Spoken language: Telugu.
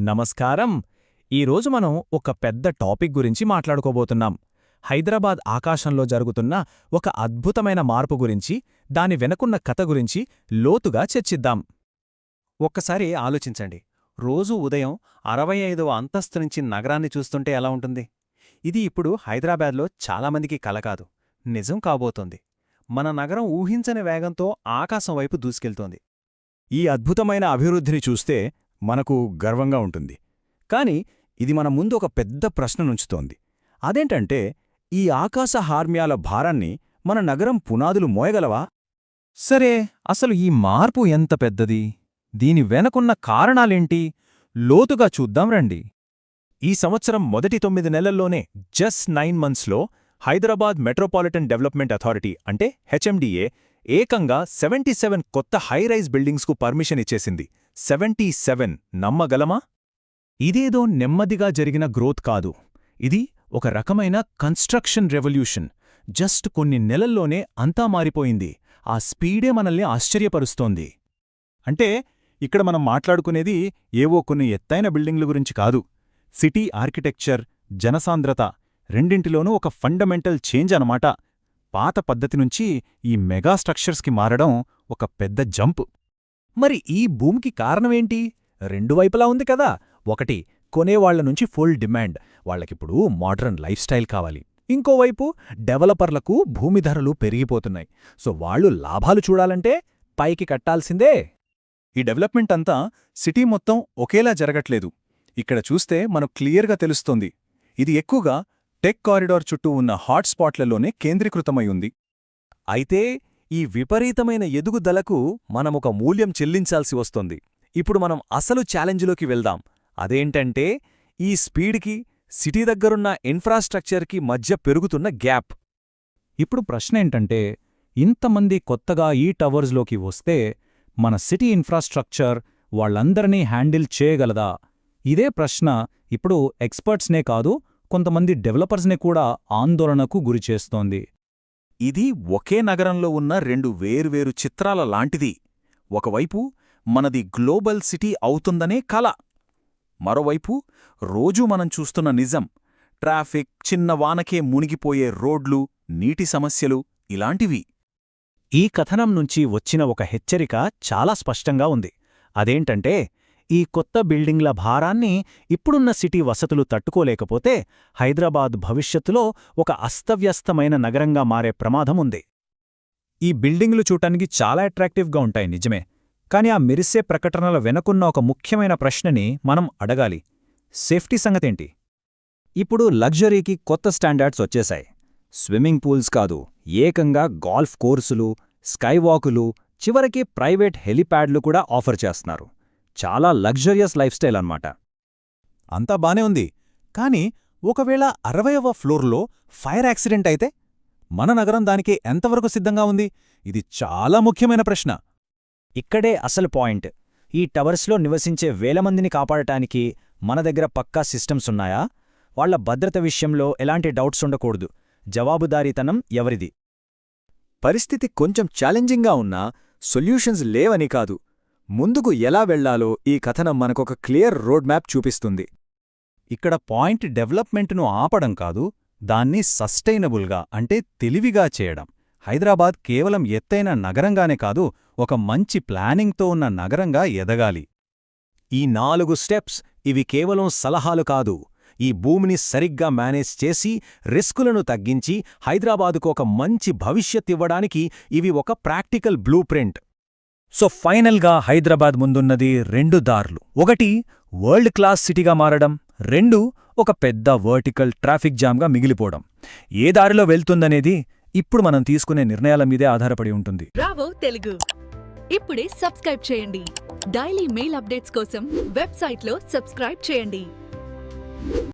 నమస్కారం. ఈరోజు మనం ఒక పెద్ద టాపిక్ గురించి మాట్లాడుకోబోతున్నాం. హైదరాబాద్ ఆకాశంలో జరుగుతున్న ఒక అద్భుతమైన మార్పు గురించి దాని వెనకున్న కథ గురించి లోతుగా చర్చిద్దాం. ఒక్కసారి ఆలోచించండి. రోజూ ఉదయం అరవై ఐదవ అంతస్తు నుంచి నగరాన్ని చూస్తుంటే ఎలా ఉంటుంది? ఇది ఇప్పుడు హైదరాబాద్లో చాలామందికి కల కాదు. నిజం కాబోతోంది. మన నగరం ఊహించని వేగంతో ఆకాశం వైపు దూసుకెళ్తోంది. ఈ అద్భుతమైన అభివృద్ధిని చూస్తే మనకు గర్వంగా ఉంటుంది. కాని ఇది మన ముందు ఒక పెద్ద ప్రశ్ననుంచుతోంది అదేంటంటే ఈ ఆకాశ హార్మ్యాల భారాన్ని మన నగరం పునాదులు మోయగలవా? సరే అసలు ఈ మార్పు ఎంత పెద్దది? దీని వెనకున్న కారణాలేంటి? లోతుగా చూద్దాం రండి. ఈ సంవత్సరం మొదటి తొమ్మిది నెలల్లోనే జస్ట్ నైన్ మంత్స్లో హైదరాబాద్ మెట్రోపాలిటన్ డెవలప్మెంట్ అథారిటీ అంటే హెచ్ఎండిఏ ఏకంగా సెవెంటీ సెవెన్ కొత్త హైరైజ్ బిల్డింగ్స్కు పర్మిషన్ ఇచ్చేసింది. సెవెంటీ సెవెన్ నమ్మగలమా? ఇదేదో నెమ్మదిగా జరిగిన గ్రోత్ కాదు. ఇది ఒక రకమైన కన్స్ట్రక్షన్ రెవల్యూషన్. జస్ట్ కొన్ని నెలల్లోనే అంతా మారిపోయింది. ఆ స్పీడే మనల్ని ఆశ్చర్యపరుస్తోంది. అంటే ఇక్కడ మనం మాట్లాడుకునేది ఏవో కొన్ని ఎత్తైన బిల్డింగ్ల గురించి కాదు. సిటీ ఆర్కిటెక్చర్ జనసాంద్రత రెండింటిలోనూ ఒక ఫండమెంటల్ చేంజ్ అనమాట పాత పద్ధతి నుంచి ఈ మెగా స్ట్రక్చర్స్కి మారడం ఒక పెద్ద జంప్. మరి ఈ భూమికి కారణమేంటి? రెండు వైపులా ఉంది కదా. ఒకటి కొనేవాళ్ళ నుంచి ఫుల్ డిమాండ్. వాళ్ళకిప్పుడు మోడర్న్ లైఫ్ స్టైల్ కావాలి. ఇంకోవైపు డెవలపర్లకు భూమి ధరలు పెరిగిపోతున్నాయి. సో వాళ్ళు లాభాలు చూడాలంటే పైకి కట్టాల్సిందే. ఈ డెవలప్మెంట్ అంతా సిటీ మొత్తం ఒకేలా జరగట్లేదు. ఇక్కడ చూస్తే మనకు క్లియర్గా తెలుస్తోంది. ఇది ఎక్కువగా టెక్ కారిడార్ చుట్టూ ఉన్న హాట్స్పాట్లలోనే కేంద్రీకృతమై ఉంది. అయితే ఈ విపరీతమైన ఎదుగుదలకు మనమొక మూల్యం చెల్లించాల్సి వస్తోంది. ఇప్పుడు మనం అసలు ఛాలెంజ్లోకి వెళ్దాం. అదేంటంటే ఈ స్పీడ్కి సిటీ దగ్గరున్న ఇన్ఫ్రాస్ట్రక్చర్కి మధ్య పెరుగుతున్న గ్యాప్. ఇప్పుడు ప్రశ్న ఏంటంటే ఇంతమంది కొత్తగా ఈ టవర్స్లోకి వస్తే మన సిటీ ఇన్ఫ్రాస్ట్రక్చర్ వాళ్ళందరినీ హ్యాండిల్ చేయగలదా? ఇదే ప్రశ్న ఇప్పుడు ఎక్స్పర్ట్స్నే కాదు కొంతమంది డెవలపర్స్నే కూడా ఆందోళనకు గురిచేస్తోంది ఇది ఒకే నగరంలో ఉన్న రెండు వేర్వేరు చిత్రాల లాంటిది. ఒకవైపు మనది గ్లోబల్ సిటీ అవుతుందనే కల. మరోవైపు రోజూ మనం చూస్తున్న నిజం. ట్రాఫిక్ చిన్న వానకే మునిగిపోయే రోడ్లు నీటి సమస్యలు ఇలాంటివి. ఈ కథనం నుంచి వచ్చిన ఒక హెచ్చరిక చాలా స్పష్టంగా ఉంది. అదేంటంటే ఈ కొత్త బిల్డింగ్ల భారాన్ని ఇప్పుడున్న సిటీ వసతులు తట్టుకోలేకపోతే హైదరాబాద్ భవిష్యత్తులో ఒక అస్తవ్యస్తమైన నగరంగా మారే ప్రమాదం ఉంది. ఈ బిల్డింగ్లు చూడటానికి చాలా అట్రాక్టివ్గా ఉంటాయి నిజమే కాని ఆ మెరిసే ప్రకటనల వెనకున్న ఒక ముఖ్యమైన ప్రశ్నని మనం అడగాలి. సేఫ్టీ సంగతేంటి? ఇప్పుడు లగ్జరీకి కొత్త స్టాండర్డ్స్ వచ్చేశాయి. స్విమ్మింగ్ పూల్స్ కాదు ఏకంగా గాల్ఫ్ కోర్సులు స్కైవాకులు చివరికి ప్రైవేట్ హెలిప్యాడ్లు కూడా ఆఫర్ చేస్తున్నారు. చాలా లగ్జరియస్ లైఫ్ స్టైల్ అన్నమాట. అంతా బానే ఉంది. కాని ఒకవేళ అరవయవ ఫ్లోర్లో ఫైర్ యాక్సిడెంట్ అయితే? మన నగరం దానికి ఎంతవరకు సిద్ధంగా ఉంది? ఇది చాలా ముఖ్యమైన ప్రశ్న. ఇక్కడే అసలు పాయింట్. ఈ టవర్స్లో నివసించే వేల మందిని కాపాడటానికి మన దగ్గర పక్కా సిస్టమ్స్ ఉన్నాయా? వాళ్ళ భద్రత విషయంలో ఎలాంటి డౌట్స్ ఉండకూడదు. జవాబుదారీతనం ఎవరిది? పరిస్థితి కొంచెం ఛాలెంజింగ్గా ఉన్నా సొల్యూషన్స్ లేవని కాదు. ముందుకు ఎలా వెళ్ళాలో ఈ కథనం మనకొక క్లియర్ రోడ్ మ్యాప్ చూపిస్తుంది. ఇక్కడ పాయింట్ డెవలప్మెంట్ను ఆపడం కాదు దాన్ని సస్టైనబుల్గా అంటే తెలివిగా చేయడం. హైదరాబాద్ కేవలం ఎత్తైన నగరంగానే కాదు ఒక మంచి ప్లానింగ్తో ఉన్న నగరంగా ఎదగాలి. ఈ నాలుగు స్టెప్స్ ఇవి కేవలం సలహాలు కాదు. ఈ భూమిని సరిగ్గా మేనేజ్ చేసి రిస్కులను తగ్గించి హైదరాబాదుకు ఒక మంచి భవిష్యత్ ఇవ్వడానికి ఇవి ఒక ప్రాక్టికల్ బ్లూ ప్రింట్ సో ఫైనల్గా హైదరాబాద్ ముందున్నది రెండు దారులు. ఒకటి వరల్డ్ క్లాస్ సిటీగా మారడం. రెండు ఒక పెద్ద వర్టికల్ ట్రాఫిక్ జామ్గా మిగిలిపోవడం. ఏ దారిలో వెళ్తుందనేది ఇప్పుడు మనం తీసుకునే నిర్ణయాల మీదే ఆధారపడి ఉంటుంది. తెలుగు. ఇప్పుడే సబ్స్క్రైబ్ చేయండి. డైలీ మెయిల్ అప్డేట్స్ కోసం వెబ్సైట్లో సబ్స్క్రైబ్ చేయండి.